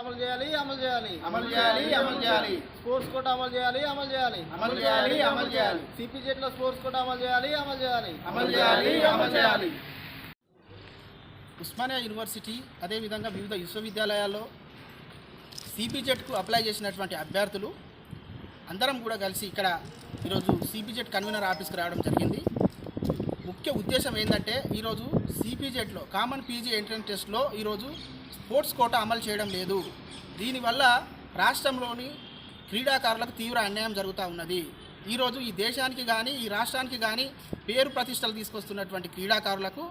అమలు చేయాలి అమలు చేయాలి. అమలు చేయాలి అమలు చేయాలి. స్పోర్ట్స్ కోట అమలు చేయాలి అమలు చేయాలి. అమలు చేయాలి అమలు చేయాలి. సిపిజెడ్లో స్పోర్ట్స్ కోట అమలు చేయాలి అమలు చేయాలి. అమలు చేయాలి అమలు చేయాలి. ఉస్మానియా యూనివర్సిటీ అదేవిధంగా వివిధ విశ్వవిద్యాలయాల్లో సిపిజెట్కు అప్లై చేసినటువంటి అభ్యర్థులు అందరం కూడా కలిసి ఇక్కడ ఈరోజు సిపిజెట్ కన్వీనర్ ఆఫీస్కి రావడం జరిగింది. ముఖ్య ఉద్దేశం ఏంటంటే ఈరోజు సిపిజెట్లో కామన్ పీజీ ఎంట్రన్స్ టెస్ట్లో ఈరోజు స్పోర్ట్స్ కోట అమలు చేయడం లేదు. దీనివల్ల రాష్ట్రంలోని క్రీడాకారులకు తీవ్ర అన్యాయం జరుగుతూ ఉన్నది. ఈరోజు ఈ దేశానికి కానీ ఈ రాష్ట్రానికి కానీ పేరు ప్రతిష్టలు తీసుకొస్తున్నటువంటి క్రీడాకారులకు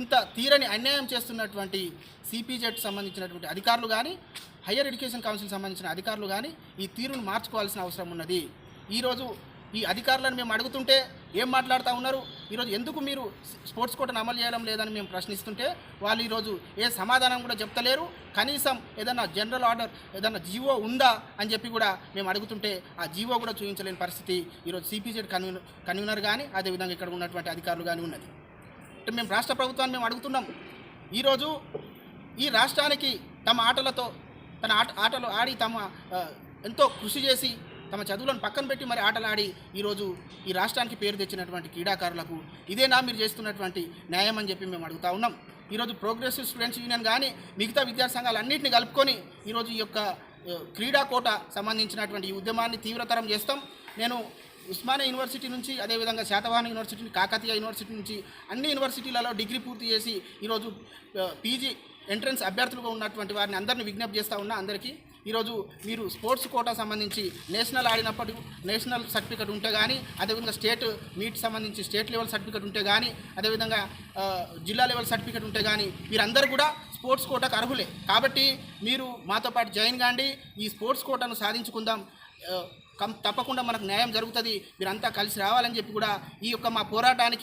ఇంత తీరని అన్యాయం చేస్తున్నటువంటి సిపిజెట్ సంబంధించినటువంటి అధికారులు కానీ హయ్యర్ ఎడ్యుకేషన్ కౌన్సిల్ సంబంధించిన అధికారులు కానీ ఈ తీరును మార్చుకోవాల్సిన అవసరం ఉన్నది. ఈరోజు ఈ అధికారులను మేము అడుగుతుంటే ఏం మాట్లాడుతూ ఉన్నారు? ఈరోజు ఎందుకు మీరు స్పోర్ట్స్ కోటను అమలు చేయడం లేదని మేము ప్రశ్నిస్తుంటే వాళ్ళు ఈరోజు ఏ సమాధానం కూడా చెప్తలేరు. కనీసం ఏదన్నా జనరల్ ఆర్డర్ ఏదన్నా జీవో ఉందా అని చెప్పి కూడా మేము అడుగుతుంటే ఆ జీవో కూడా చూపించలేని పరిస్థితి ఈరోజు సిపిజెడ్ కన్వీనర్ కన్వీనర్ కానీ అదేవిధంగా ఇక్కడ ఉన్నటువంటి అధికారులు కానీ ఉన్నది. అంటే మేము రాష్ట్ర ప్రభుత్వాన్ని మేము అడుగుతున్నాం. ఈరోజు ఈ రాష్ట్రానికి తమ ఆటలతో తన ఆట ఆటలు ఆడి తమ ఎంతో కృషి చేసి తమ చదువులను పక్కన పెట్టి మరి ఆటలాడి ఈరోజు ఈ రాష్ట్రానికి పేరు తెచ్చినటువంటి క్రీడాకారులకు ఇదేనా మీరు చేస్తున్నటువంటి న్యాయం అని చెప్పి మేము అడుగుతా ఉన్నాం. ఈరోజు ప్రోగ్రెసివ్ స్టూడెంట్స్ యూనియన్ కానీ మిగతా విద్యా సంఘాలన్నింటినీ కలుపుకొని ఈరోజు ఈ యొక్క క్రీడా కోట సంబంధించినటువంటి ఈ ఉద్యమాన్ని తీవ్రతరం చేస్తాం. నేను ఉస్మానియా యూనివర్సిటీ నుంచి అదేవిధంగా శాతవాహన యూనివర్సిటీ కాకతీయ యూనివర్సిటీ నుంచి అన్ని యూనివర్సిటీలలో డిగ్రీ పూర్తి చేసి ఈరోజు పీజీ ఎంట్రన్స్ అభ్యర్థులుగా ఉన్నటువంటి వారిని అందరిని విజ్ఞప్తి చేస్తూ ఉన్నా అందరికీ. ఈరోజు మీరు స్పోర్ట్స్ కోటా సంబంధించి నేషనల్ ఆడినప్పుడు నేషనల్ సర్టిఫికేట్ ఉంటే కానీ అదేవిధంగా స్టేట్ మీట్ సంబంధించి స్టేట్ లెవెల్ సర్టిఫికేట్ ఉంటే కానీ అదేవిధంగా జిల్లా లెవెల్ సర్టిఫికేట్ ఉంటే కానీ వీరందరూ కూడా స్పోర్ట్స్ కోటాకు అర్హులే. కాబట్టి మీరు మాతో పాటు జాయిన్ కాండి ఈ స్పోర్ట్స్ కోటాను సాధించుకుందాం కం తప్పకుండా మనకు న్యాయం జరుగుతుంది మీరంతా కలిసి రావాలని చెప్పి కూడా ఈ యొక్క మా పోరాటానికి